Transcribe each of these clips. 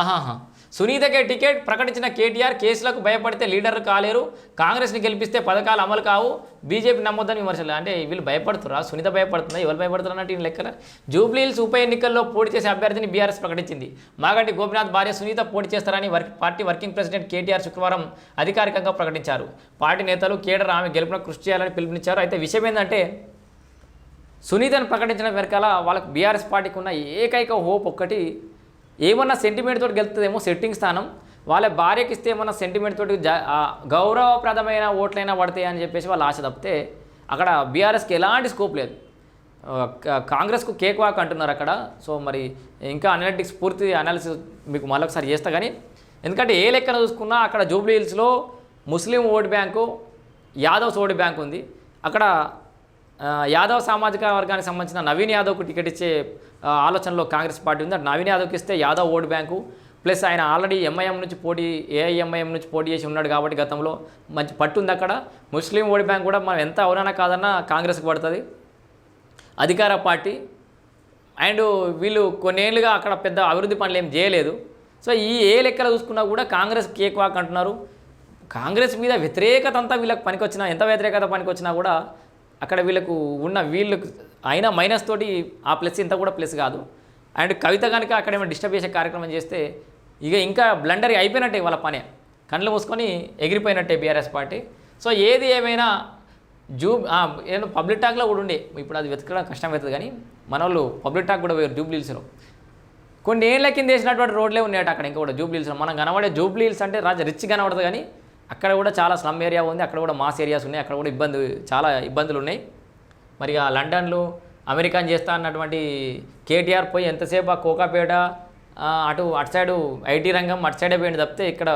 ఆహాహా. సునీతకే టికెట్ ప్రకటించిన కేటీఆర్ కేసులకు భయపడితే లీడర్ కాలేరు. కాంగ్రెస్ని గెలిపిస్తే పథకాలు అమలు కావు. బీజేపీ నమ్మొద్దని విమర్శలు. అంటే వీళ్ళు భయపడుతురా సునీత భయపడుతుందా? ఎవరు భయపడుతున్నారు అన్నట్టు ఈయన లెక్కల జూబ్లీహిల్స్ ఉప ఎన్నికల్లో పోటీ చేసే అభ్యర్థిని బీఆర్ఎస్ ప్రకటించింది. మాగంటి గోపినాథ్ భార్య సునీత పోటీ చేస్తారని work party working president KTR శుక్రవారం అధికారికంగా ప్రకటించారు. పార్టీ నేతలు కేడర్ ఆమె గెలుపున కృషి చేయాలని పిలుపునిచ్చారు. అయితే విషయం ఏంటంటే సునీతను ప్రకటించిన వెనకాల వాళ్ళకి బీఆర్ఎస్ పార్టీకి ఉన్న ఏకైక హోప్ ఒక్కటి ఏమన్నా సెంటిమెంట్ తోటి గెలుతుందేమో సెట్టింగ్ స్థానం. వాళ్ళ భార్యకి ఇస్తే ఏమన్నా సెంటిమెంట్ తోటి జ గౌరవప్రదమైన ఓట్లైనా పడతాయి అని చెప్పేసి వాళ్ళు ఆశ తప్పితే అక్కడ బీఆర్ఎస్కి ఎలాంటి స్కోప్ లేదు. కా- కాంగ్రెస్కు కేక్ వాక్ అంటున్నారు అక్కడ. సో మరి ఇంకా అనలిటిక్స్ పూర్తి అనాలిసిస్ మీకు మళ్ళొకసారి చేస్తా కానీ ఎందుకంటే ఏ లెక్కన చూసుకున్నా అక్కడ జూబ్లీ హిల్స్లో Muslim vote bank Yadavs vote bank ఉంది. అక్కడ యాదవ్ సామాజిక వర్గానికి సంబంధించిన నవీన్ యాదవ్కు టికెట్ ఇచ్చే ఆలోచనలో కాంగ్రెస్ పార్టీ ఉంది. అటు నవీన్ యాదవ్కి ఇస్తే యాదవ్ ఓటు బ్యాంకు. ప్లస్ ఆయన ఆల్రెడీ ఎంఐఎం నుంచి పోటీ ఏఐఎంఐఎం నుంచి పోటీ చేసి ఉన్నాడు కాబట్టి గతంలో మంచి పట్టు ఉంది అక్కడ. ముస్లిం ఓటు బ్యాంక్ కూడా మనం ఎంత అవునన్నా కాదన్నా కాంగ్రెస్కి పడుతుంది. అధికార పార్టీ. అండ్ వీళ్ళు కొన్నేళ్ళుగా అక్కడ పెద్ద అభివృద్ధి పనులు ఏం చేయలేదు. సో ఈ ఏ లెక్కలు చూసుకున్నా కూడా కాంగ్రెస్ కేక్ వాక్ అంటున్నారు. కాంగ్రెస్ మీద వ్యతిరేకత అంతా వీళ్ళకి పనికొచ్చినా ఎంత వ్యతిరేకత పనికొచ్చినా కూడా అక్కడ వీళ్ళకు ఉన్న వీళ్ళకు అయినా మైనస్ తోటి ఆ ప్లస్ ఇంత కూడా ప్లస్ కాదు. అండ్ కవిత కనుక అక్కడ ఏమైనా డిస్టర్బ్ చేసే కార్యక్రమం చేస్తే ఇక ఇంకా బ్లండర్ అయిపోయినట్టే వాళ్ళ పనే. కళ్ళు మూసుకొని ఎగిరిపోయినట్టే బీఆర్ఎస్ పార్టీ. సో ఏది ఏమైనా జూ ఏదో పబ్లిక్ టాక్లో కూడా ఉండే. ఇప్పుడు అది వెతకడం కష్టం అవుతుంది కానీ మన వాళ్ళు పబ్లిక్ టాక్ కూడా వేరు జూబ్లీహిల్స్లో కొన్ని ఏళ్ళ కింద వేసినటువంటి రోడ్లే ఉన్నాయట అక్కడ ఇంకా కూడా జూబ్లీహిల్స్లో మనం కనబడే జూబ్లీహిల్స్ అంటే రాజా రిచ్ కనబడదు కానీ అక్కడ కూడా చాలా స్లమ్ ఏరియా ఉంది అక్కడ కూడా మాస్ ఏరియాస్ ఉన్నాయి అక్కడ కూడా ఇబ్బంది చాలా ఇబ్బందులు ఉన్నాయి. మరి ఆ లండన్లో అమెరికాని చేస్తా అన్నటువంటి కేటీఆర్ పోయి ఎంతసేపు ఆ కోకాపేట అటు అటు సైడు ఐటీ రంగం అటు సైడే పోయింది తప్పితే ఇక్కడ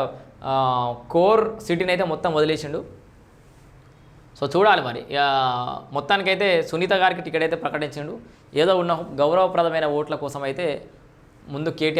కోర్ సిటీని అయితే మొత్తం వదిలేసిండు. సో చూడాలి మరి. ఇక మొత్తానికైతే సునీత గారికి టికెట్ అయితే ప్రకటించిండు. ఏదో ఉన్న గౌరవప్రదమైన ఓట్ల కోసం అయితే ముందు కేటీఆర్